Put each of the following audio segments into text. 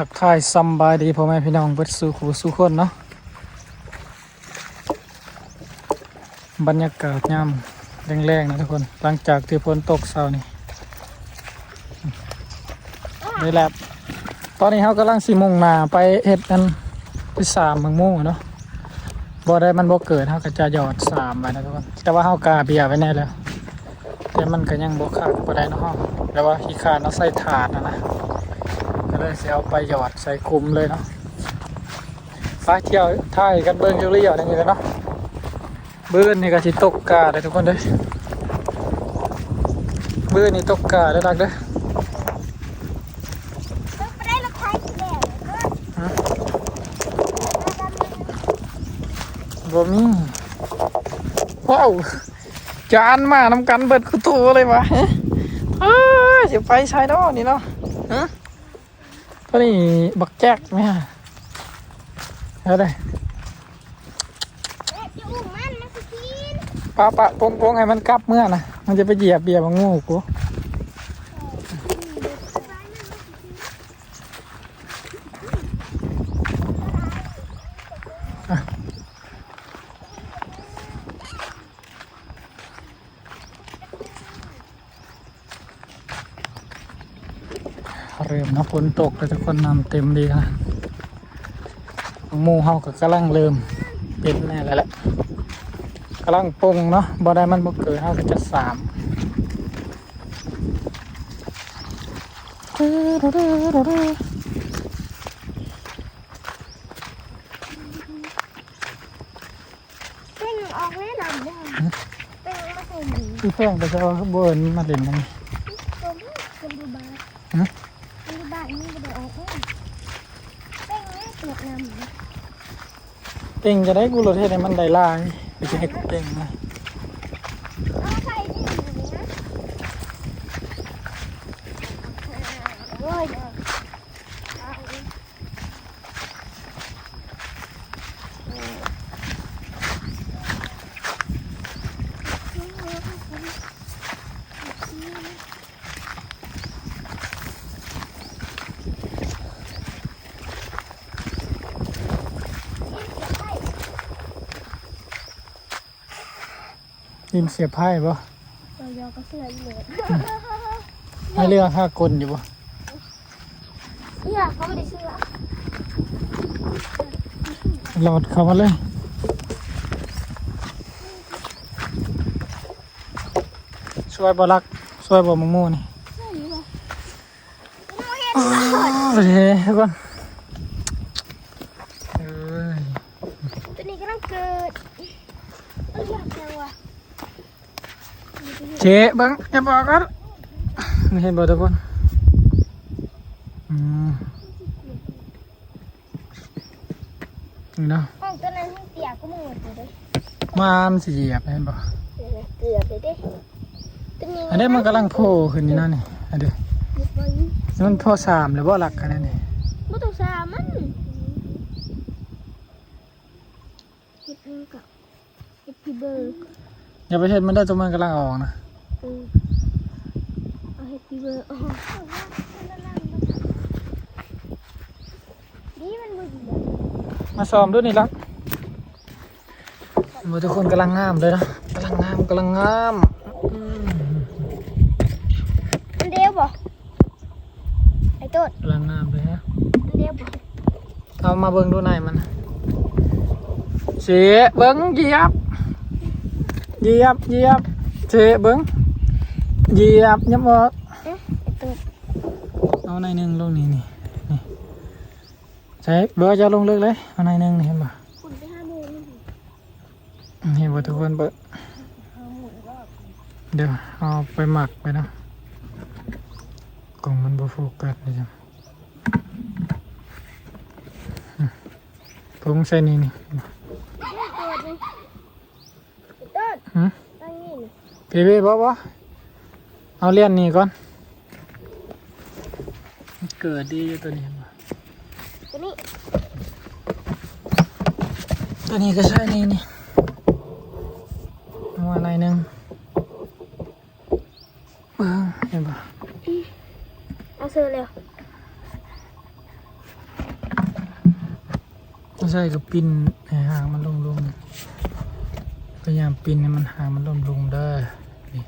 ทักทายซัมบายดีพ่อแม่พี่น้องเบิดสู่ขู่สู่คนเนาะบรรยากาศยามแรงๆนะทุกคน หลังจากที่ฝนตกเช้านี่นี่แหละตอนนี้เขากำลังสิมุ่งนาไปเฮ็ดกันที่สามเมืองมุ่งอะเนาะบ่ได้มันบ่เกิดเขาก็จะหยอดสามไว้นะทุกคนแต่ว่าเขากาเบียไว้แน่แล้วแต่มันก็ยังบ่คักบ่ได้เนาะแต่ว่าขี้คร้านเราใส่ถาดนะนะ ก็เลยเอาไปหยอดใส่คุมเลยเนาะไปเที่ยวถ่ายกันเบิ้งอยู่เรียวนี่กันเนาะเบื้อนนี่ก็สิตกกาเลยทุกคนเด้อเบื้อนนี่ตกกาเลยรักเด้อบ่มีว้าวจานมาน้ำกันเบิดคือตัวเลยวะฮะเอ้ยสิไปใช้เนาะนี่เนาะ ตัวนี้บักแจ๊กไหมฮะเอาได้แม่จะอุ้มมันมันจะกินปะปะโปงโปงให้มันกลับเมื่อนะมันจะไปเหยียบเบียบงูกูอะเริ่ม นตกแล้วทุกคนนำเต็มดีนะมูเฮาก็กำลังเริ่มเป็นแน่แล้วแหละกำลังปุงเนาะบ่ได้มันบ่เกิดเฮาก็จะสามเป้งออกแน่นอนเด้อเป้งมาใส่หมูพี่แป้งก็จะเอาเบิ่นมาเล่นกันตัวนี้เป็นดูบา ฮะ เป็นดูบานี่ก็ได้ออกแน่เป้งแม่เกลือกน้ำหมู เก่งจะได้กูรถเฮ็ดให้มันได้ลายไปจะให้กูเก่งนะโอ้ยเด้อเอา ยินเสียบไพ่บ่เรายอก็เสื้ออยู่เลยให้เรื่องห้ากลอยู่บ่เนี่ยเขาไม่ได้เสื้อหลอดเข้ามาเลยช่วยบ่รักช่วยบ่มังมูนี่เสื้ออยู่เลยน้องเห็น โอ้ยทุกคนเอ้ย ตัวนี้กำลังเกิดเอ้ยอยากเจอว่ะ เจ๊เบังอย่าบอกกันเห็นบ่ทุกคนอืมนี่เนาะห้องตัวนั้นให้เตียก็มึงหมดเลยมานสิเหยียบเห็นบ่เกือบเลยเด้ตัวนี้อันนี้มันกำลังโผล่ขึ้นนี่นะนี่อันนี้ยึดไว้นี่มันโพ่อสามหรือว่าหลักกันนี่ไม่ต้องสามันยึดเองกับยึดพี่เบิร์กอย่าไปเห็นมันได้ตัวมันกำลังออกนะ เออเอาให้พี่เบิร์กอ๋อนี่มันมือดีมาซ้อมด้วยนี่ลักมือทุกคนกำลังงามเลยนะกำลังงามกำลังงามอืมมันเดียวบ่ไอ้ต้นกำลังงามเลยฮะมันเดียวบ่เอามาเบิ่งดูในอยมันเสียเบิ่งเหยียบเหยียบเหยียบเสียเบิ่ง เหยียบยับออกเอ๊ะไอ้ต้นเอาในอยหนึ่งลงนี่นี่นี่ใช่เบอร์จะเอาลงเลือกเลยเอาในอยหนึ่งนี่เห็นป่ะคุณไปห้าโมงนี่เห็นป่ะทุกคนเบอร์ห้าโมงรอบเดี๋ยวเอาไปหมักไปนะกล่องมันบ่โฟกัสเลยจ้ะอืมผมใส่นี่นี่ต้นนี่ไอ้ต้นหืมตั้งนี่นี่พี่พี่บ่บ่ เอาเลียนนี่ก่อนมันเกิดดีอยู่ตัวนี้บ่ตัวนี้ ตัวนี้ก็ใช่นี่นี่เอามาหน่อยหนึงเบิ่งเห็นป่ะเอาเสื้อเร็วไม่ใช่ก็ปิ้นให้หางมันลงลงพยายามปิ้นให้มันหางมันลงลงได้นี่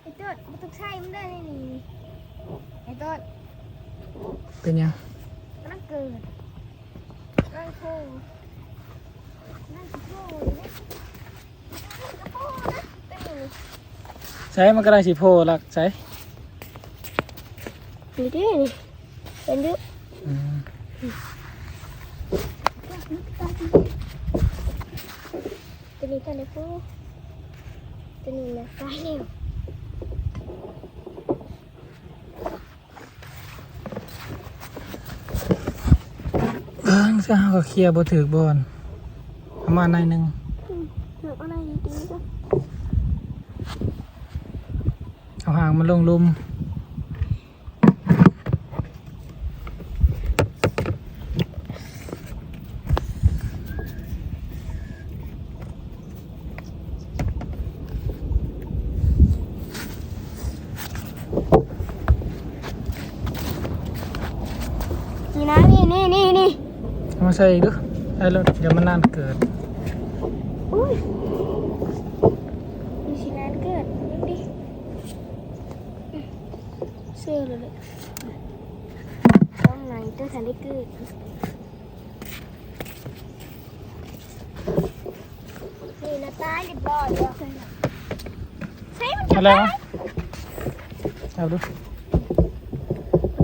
ไอ้ต้นมันต้องใช้มันได้นี่นี่ไอ้ต้น เป็นยังมันต้องเกิดนั่งโค้นั่งโค้นะนั่งโค้นะเป็นนี่ใช้มันก็ได้สิโพลักใช้นี่ดินี่เป็นดิอืมตัวนี้ตัวนี้พูตัวนี้นะตายแล้ว เบิ้งเสื้อหาก็เคลียร์บ่ถือบอลประมาณในอยหนึ่งหนูอะไรดีๆก็เอาหางมันลงลุมนี่นะนี่นี่นี่นี่ มาใส่อีกดูไอ้รถเดี๋ยวมันนานเกิดอุ้ยมีสินานเกิดนี่ดิเสื้อเลยเลยต้องไหนต้องสันได้เกิดนี่นะตายเรียบร้อยแล้วใช่มันจะอะไรตายวะเอาดู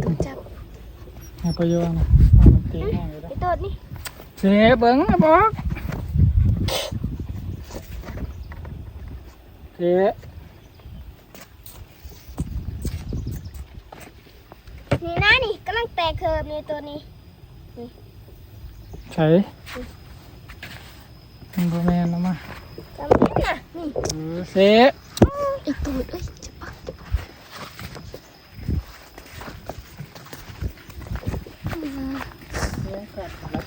ต้องจับให้ประโยชน์นะ เสียเบิ้งนะบอกเสียนี่นะนี่กำลังแตกเคิร์มนี่ตัวนี้ใช้มันบ่แม่นเอามาจำเป็นนะนี่เออเสียไอ้ตัวเอ้ยจะปักนี่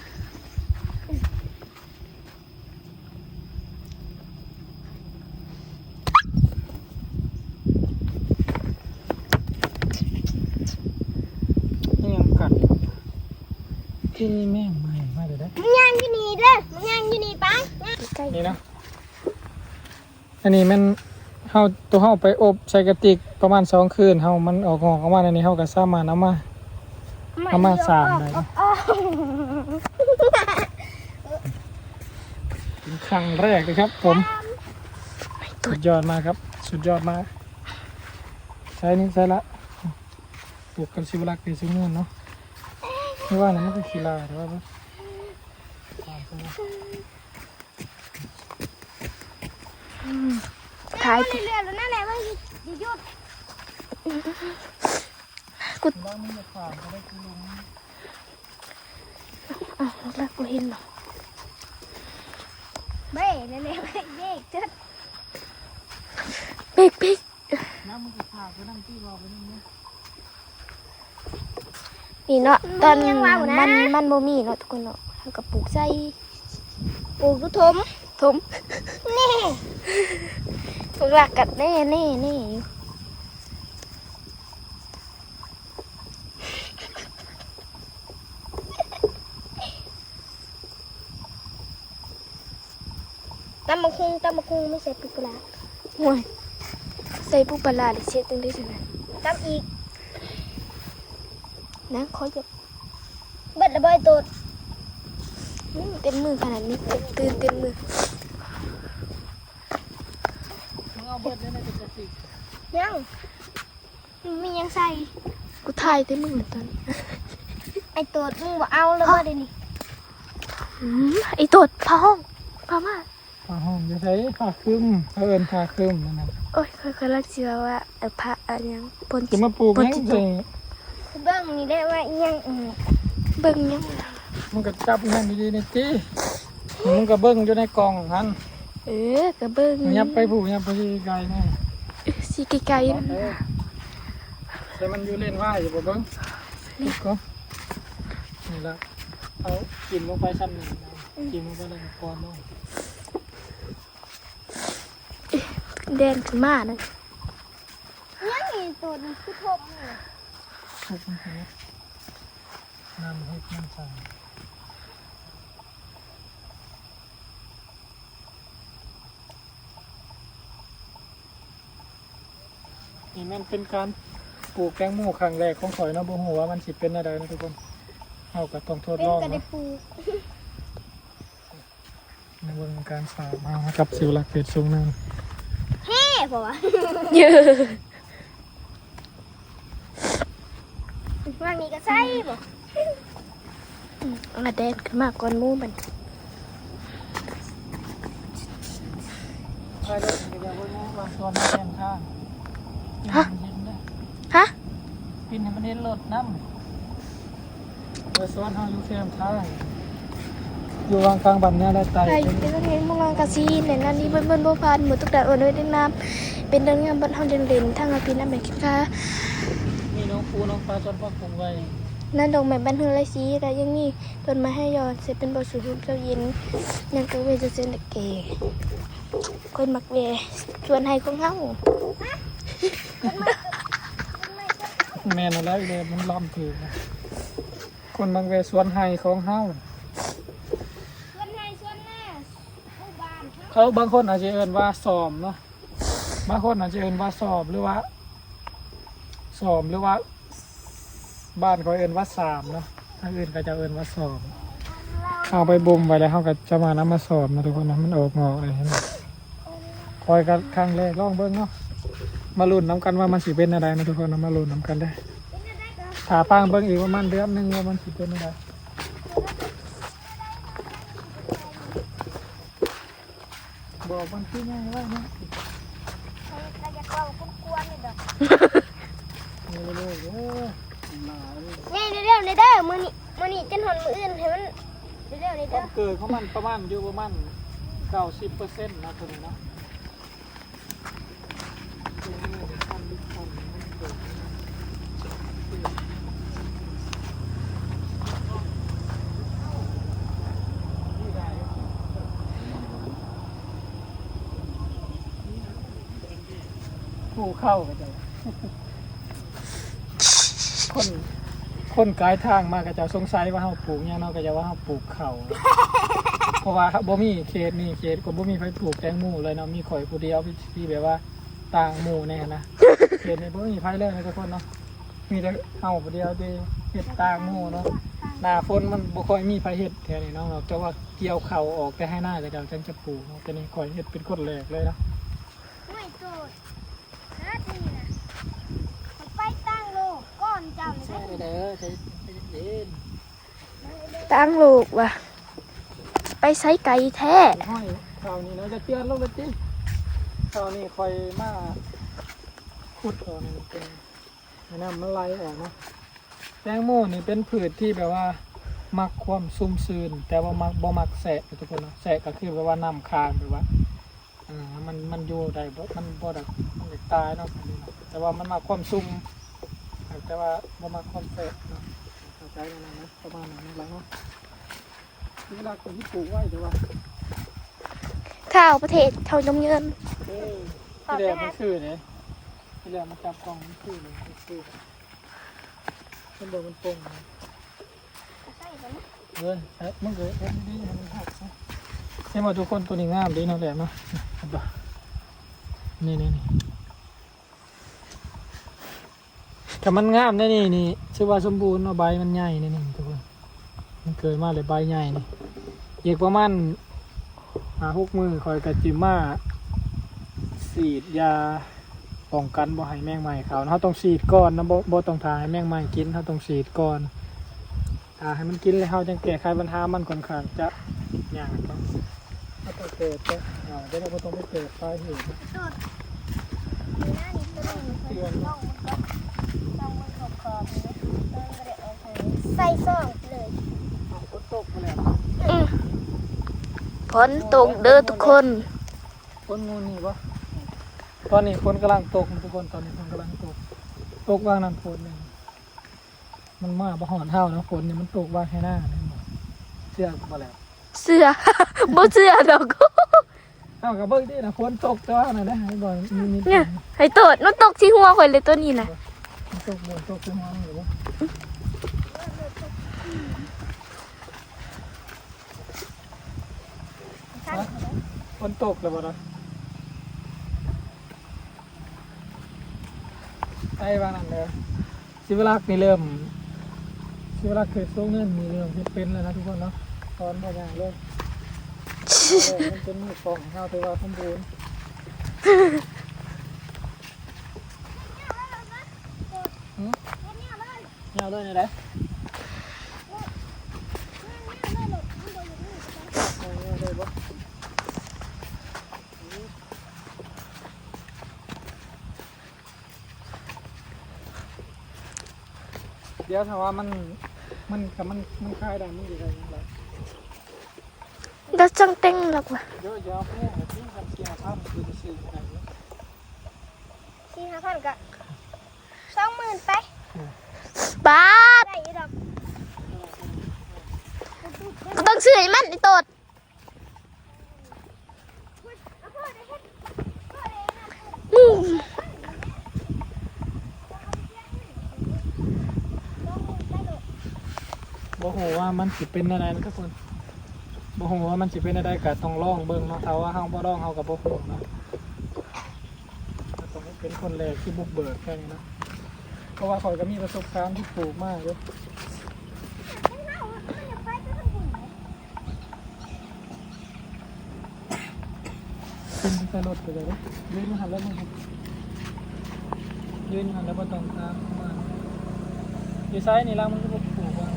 ที่นี่แม่งใหม่มาเลยได้มึงย่างอยู่นี่เด้อมึงย่างอยู่นี่ปังใกล้นี่นะอันนี้มันเฮาตัวเฮาไปอบใส่กระติกประมาณสองคืนเฮามันออกงอกออกมาในนี้เฮาก็สามารถเอามาเอามาสามเลยนะอ๋อเป็นครั้งแรกเลยครับ ผมสุดยอดมากครับ สุดยอดมากใช้นี่ใช้ละปลูกกันสิบลักเป็นสิม่วนเนาะ ไม่ว่านะมันก็ขี้ลาแต่ว่าแบบตามไปนะถ่ายเรื่อยๆแล้วนั่นแหละว่าหยุดหยุดบ้านมันจะผ่านก็ได้คือลงอะแล้วกูเห็นหรอเบ้นั่นแหละเบ้เบ้จัดเบ้เบ้น้ำมันจะผ่านก็นั่งที่รอไปนี่นะ นี่เนาะตอนมันมันบ่มีเนาะทุกคนเนาะแล้วก็ปลูกใส่ปลูกก็ทมทมนี่ปลูกหลักกัดแน่แน่แน่อยู่ตำมะคุงตำมะคุงไม่ใส่ปลูกปลาห่วยใส่ปูปลาร้าหรือเช็ดจังได้จังนั้นตำอีก นะขอหยบเบิดระเบิดตูดอืมเต็มมือขนาดนี้ตื่นเต็มมือมึงเอาเบิดได้ในกระติกยังมียังใส่ กูถ่ายเต็มมือเหมือนตอนนี้ไอตูดมึงบอกเอาเลยว่าเดี๋ยวนี้อืมไอตดพาห้องพามาผ้าห้องจะใช้ผ้าคลุมเขาเอินผ้าคลุมนั่นนะโอ้ยเคยๆรักเชื่อว่าเออพระอะไรยังปนจะมาปลูกปนยังจิตใส่เบิ้ งนี่ได้ว่าอิหยังอืมเบิ่งยังมึงก็จับนั่นดีๆในตีมึงก็เบิ้งอยู่ในกล่องหันเออกระเบิ่งมึงยับไปผูกยับไปที่ไกลนี่เออสิไกลๆนั่นเออแต่มันอยู่เล่นว่าอยู่บ่เบิ้งนี่ก็นี่ละเอากินลงไปชั้นหนึ่งนะกินลงไปแล้วก็ก้อนลงแดนขึ้นมานั่นยังนี่ตัวนี้คือทบนี่ ทุกมันคือน้ำให้มันใส่นี่มันเป็นการปลูกแกงหมูครั้งแรกของข่อยเนาะบ่ฮู้ว่ามันสิเป็นอะไรนะทุกคนเฮาก็ต้องทดเป็นลองกระได้เนาะปูในเบิ่งการสาบมากับสิวหลักเป็ดสูงนึงแห่พอวะเยอะ ว่างนี้ก็ใส่บ่เอาละแดนขึ้นมาก่อนหมู่มันไปเลยเดี๋ยววันนี้ว่าตอนมาแทนข้างฮะเห็นเด้อฮะปินให้มันเห็นรถน้ำเออสวนเฮาอยู่เฟรมท้ายอยู่วางกลางบันเนี่ยได้ไตใครเป็นนักเรียนโรงงานกะซีในนั้นนี่เบิ่นเบิ่นบ่ผ่านหมดทุกดาวเอ้ยได้น้ำเป็นเรื่องงานบ้านเฮาเด่นๆทางอภิน้ำเป็นคิดค่ามี น้องปูน้องปลาจนพ่อคงไว้นั่นดอกไม้บ้านเฮือไรซีแล้วยังมีต้นไม้ให้ยอนเสร็จเป็นบ่อสูบเจ้าเย็นยังก็เวจะเส้นเก๋คนมักเวชวนให้ของเฮาแม่นอะไรเลยมันล้อมถือนะคนบางเวสวนไห้ของเฮาส่วนให้ส่วนหน้าผู้บ้านเฮาเขาบางคนอาจจะเอิ้นว่าสอมเนาะบางคนอาจจะเอิ้นว่าสอบหรือว่า สอมหรือว่า บ้านเขาเอินว่าสามเนาะทางอื่นก็จะเอินว่าสอบเอาไปบ่มไว้แล้วเขาก็จะมาน้ำมาสอบนะทุกคนนะมันออกงอกเลยเห็นไหมคอยกันครั้งแรกลองเบิ่งเนาะมาลุ้นน้ำกันว่ามันสิเป็นอะไรนะทุกคนนะมาลุ้นน้ำกันได้ถาปังเบิ่งอีกประมาณเดือนหนึงว่ามันสิเป็นอะไรบอกมันที่ง่ายไว้นะแต่จะเข้านนี่ นี่เร็วๆนี่เด้อมือนี้มือนี้จนหอนมืออื่นให้มันเร็วๆนี่ต้เด้อนเกิดของมันประมาณอยู่ประมาณเก้าสิบเปอร์เซ็นต์นะตัวนี้เนาะผู้เข้ากันจะ คนคนกายทางมาก็จะสงสัยว่าเฮาปลูกเนี่ยงเนาะก็จะว่าเฮาปลูกเขาเพราะว่าบ่มีเขตนี่เขตก็บ่มีไผปลูกแตงโมเลยเนาะมีข่อยผู้เดียวที่ที่แบบว่าต่างหมู่แน่นะเขตนี่บ่มีไผเลยนะทุกคนเนาะมีแต่เฮาผู้เดียวที่เฮ็ดต่างหมู่เนาะหน้าฝนมันบ่ค่อยมีไผเฮ็ดแถวนี้เนาะแต่ว่าเกี่ยวข้าวออกแต่ให้หน้าก็จะจังจะปลูกเนาะแต่นี่ข่อยเฮ็ดเป็นคนแรกเลยเนาะ ไม่โตดนะนี่นะไปตั้งโลกก้อนเจ้านี่ ใช่เด้อใจเย็น ตั้งลูกว่ะ ไปไสไก่แท้ห้อยคราวนี้เนาจะเตือนลงเลยจิคราวนี้ค่อยมาขุดออกนี่มันเป็นน้ำมันไหลออกเนาะแตงโมนี่เป็นพืชที่แบบว่ามักความซุ่มซื่นแต่ว่ามักบ่มักแสะทุกคนเนาะแสะก็คือแบบว่าน้ำคางแบบว่าอ่ามันมันอยู่ได้บ่มันบ่ได้มันตายเนาะอันนี้เนาะแต่ว่ามันมักความซุ่ม แต่ว่าบ่มักความแสะเนาะเข้าใจแล้วนะนะประมาณนั้นนั่นแหละเนาะเวลาคนที่ปลูกไว้แต่ว่าข้าวประเทศเท่ายมเงินเอ้ยที่แรกมันคือเนี่ยที่แรกมันจับกล่องมันคือเลยมันคือมันบอกมันโป่งเลยใส่กันเฮ้ยเอ๊ะมันเกิดเอ็นดีมันหักซะเห็นว่าทุกคนตัวนี้งามดีเนาะแหลมเนาะเห็นปะนี่นี่นี่ แต่มันงามได้นี่นี่ชื่อว่าสมบูรณ์เนาะใบมันใหญ่นี่นี่ทุกคนมันเกิดมาเลยใบใหญ่นี่อีกประมาณหาหกมือคอยกระจิมาสีดยาป้องกันบ่ให้แมงไม้เขาเขาต้องสีดก่อนนะบ่บ่ต้องทาให้แมงไม้กินเขาต้องสีดก่อนถ้าให้มันกินเลยเขาจังแก้ไขปัญหามันค่อนข้างจะยากเนาะถ้าต้องเกิดจะอ่าเดี๋ยวเราต้องไปเกิดสาเหตุนะนี่นะนี่ตัวนี้เตือน ลองมันก็ลองมันขอบขอบๆนี่เออบ่ได้เอาไปใส่ซองเลย เอาฝนตกมาแล้ว ฝนตกเด้อทุกคนฝนงูนี่ปะตอนนี้ฝนกำลังตกทุกคนตอนนี้ฝนกำลังตก ตกว่างน้ำฝนเนี่ยมันมาบ่หอนเท่านะฝนเนี่ยมันตกว่างให้หน้าเนี่ยเชื่อกูมาแล้วเสื้อบ่เสื้อดอกไปเอากับเบิ้งดินะฝนตกจ้าหน่อยนะให้บ่อยมีนิดเนี่ยไอ้โตดมันตกที่หัวข่อยเลยตัวนี้นะฝนตกฝนตกขึ้นมาหรือว่า ฝนตกแล้วบ่ล่ะไอ้บ้านนั่นเลยสิเวลานี่เริ่มสิเวลาเคยส่งเงินมีเรื่องที่เป็นแล้วนะทุกคนเนาะตอนบ่อย่างเลยเออมันเป็นมือกล่องเฮาถือว่าสมบูรณ์เงาด้วยนี่แหละ เดี๋ยวถ้าว่ามันมันกับมันมันคลายได้มันอยู่ได้ยังไงดัจังเต็งหรอกว่ะเดี๋ยวเดี๋ยวแม่ที่ทำเกียร์ภาพคือจะซื้ออะไรเนี่ยสี่ห้าพันกะสองหมื่นไปบาทได้อยู่ดอกก็ต้องซื้อให้มันไอ้โตด บ่โหว่ามันสิเป็นอะไรนะทุกคนบ่โหว่ามันสิเป็นอะไรก็ต้องลองเบิ่งเนาะถ้าว่าเฮาบ่ลองเฮาก็บ่ฮู้เนาะต้องเป็นคนแรกที่บุกเบิกแค่นี้นะเพราะว่าข่อยก็มีประสบการณ์ที่ปลูกมากเยอะขึ้นใส่รถไปเลยเด้อยืนมาหันแล้วมึงครับยืนหันแล้วบ่ต้องตามเข้ามาอยู่ซ้ายนี่ล่ะมึงก็บ่ปลูกว่า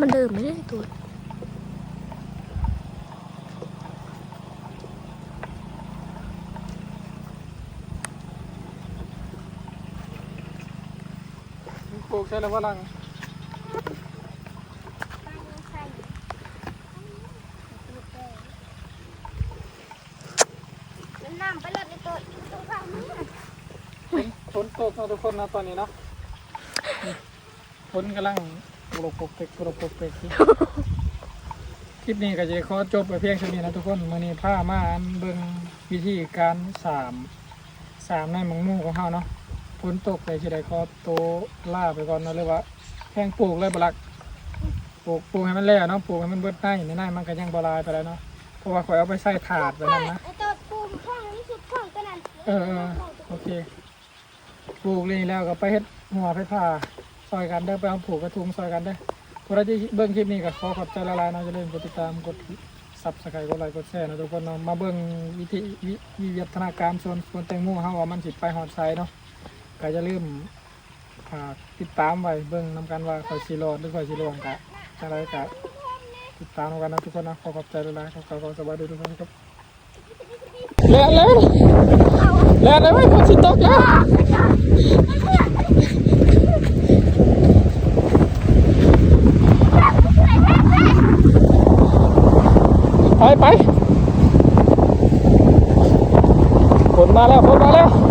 มัน เดิมไม่ได้ไอ้โตดปลูกใช่แล้วว่าลังน้ำไปเลยในตัวตัวข้างนี้ฝนตกนะทุกคนนะตอนนี้เนาะนี่ฝนกำลังโปรกปกเปกโปรกปกเปกอยู่คลิปนี้ก็จะขอจบไปเพียงเท่านี้นะทุกคนมื่อนี้ผ้ามาอันเบิ่งวิธีการสามสามในหมังมูของเฮาเนาะฝนตกเลยจะได้ขอโตวล่าไปก่อนเนาะเลยว่าแห้งปลูกเลยบลักปลูกปลูกให้มันแล้วเนาะปลูกให้มันเบิดได้ในหน้ามันก็ยังบลายไปแล้วเนาะเพราะว่าข่อยเอาไปใส่ถาดไปนั่นนะไอ้ตัวปูข้างนี้สุดข้างกันนั่นเออเออโอเคปลูกเลยแล้วก็ไปเฮ็ดหัวไปผ่า ซอยกันเด้อไปเอาผูกกระทุงซอยกันเด้อพวกเราที่เบิ่งคลิปนี้ก็ขอขอบใจละลายเนาะจะเล่นกดติดตามกดซับสไครต์กดไลค์กดแชร์นะทุกคนเนาะมาเบิ่งวิธีวิวิวัฒนาการส่วนส่วนแตงโมเฮาว่ามันสิไปฮอดไซเนาะก็จะลืมฝาติดตามไว้เบิ่งนํกันว่าข่อยสิรอดหรือข่อยสิร่วงกะจังไดก็ติดตามกันนะทุกคนนะขอขอบใจละลายขอขอขอสวัสดีทุกคนครับแล้วแล้วแล้วได้ไหมฝนสิตกแล้ว ไปฝนมาแล้วฝนมาแล้ว